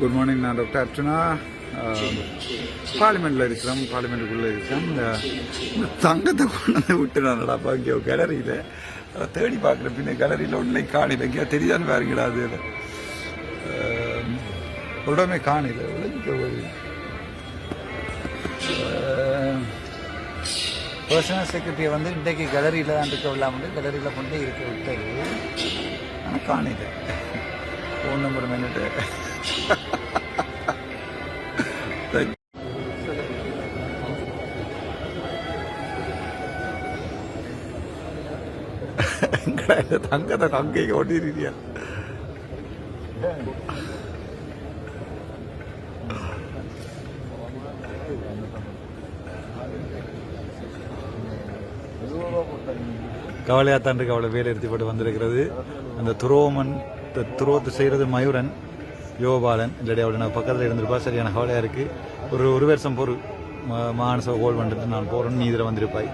Good morning நான் doctor Archana. பார்லிமெண்ட்டில் இருக்கிறோம் பார்லிமெண்ட்டுக்குள்ளே இருக்கிறோம். இந்த தங்கத்தை கொண்டு வந்து விட்டு நடப்பா இங்கே கேலரியில் தேடி பார்க்குறேன் பின்ன கேலரியில் உடனே காணில இங்கே தெரியாதுன்னு பாருங்கடா அது. உடனே காணில பர்சனல் செக்ரட்டரியை வந்து இன்றைக்கு கேலரியில் தான் இருக்க விடாமல் கேலரியில் கொண்டு இருக்க விட்டது. ஆனால் காணில ஃபோன் நம்பர் மென்னுட்டு தங்கத்தை தங்கை ஓட்டிருக்கியா? கவலையாத்தாண்டு கவலை வேலை எடுத்து போட்டு வந்திருக்கிறது. அந்த துரோமன் துரோத்து செய்கிறது மயூரன். யோபாலன் இல்லாட்டி அவளை நான் பக்கத்தில் இருந்திருப்பா. சரியான கவலையாக இருக்குது ஒரு ஒரு வருஷம் பொறு மா- மானச கோல் பண்ணிட்டு நான் போகிறேன்னு நீ இதில் வந்திருப்பாய்.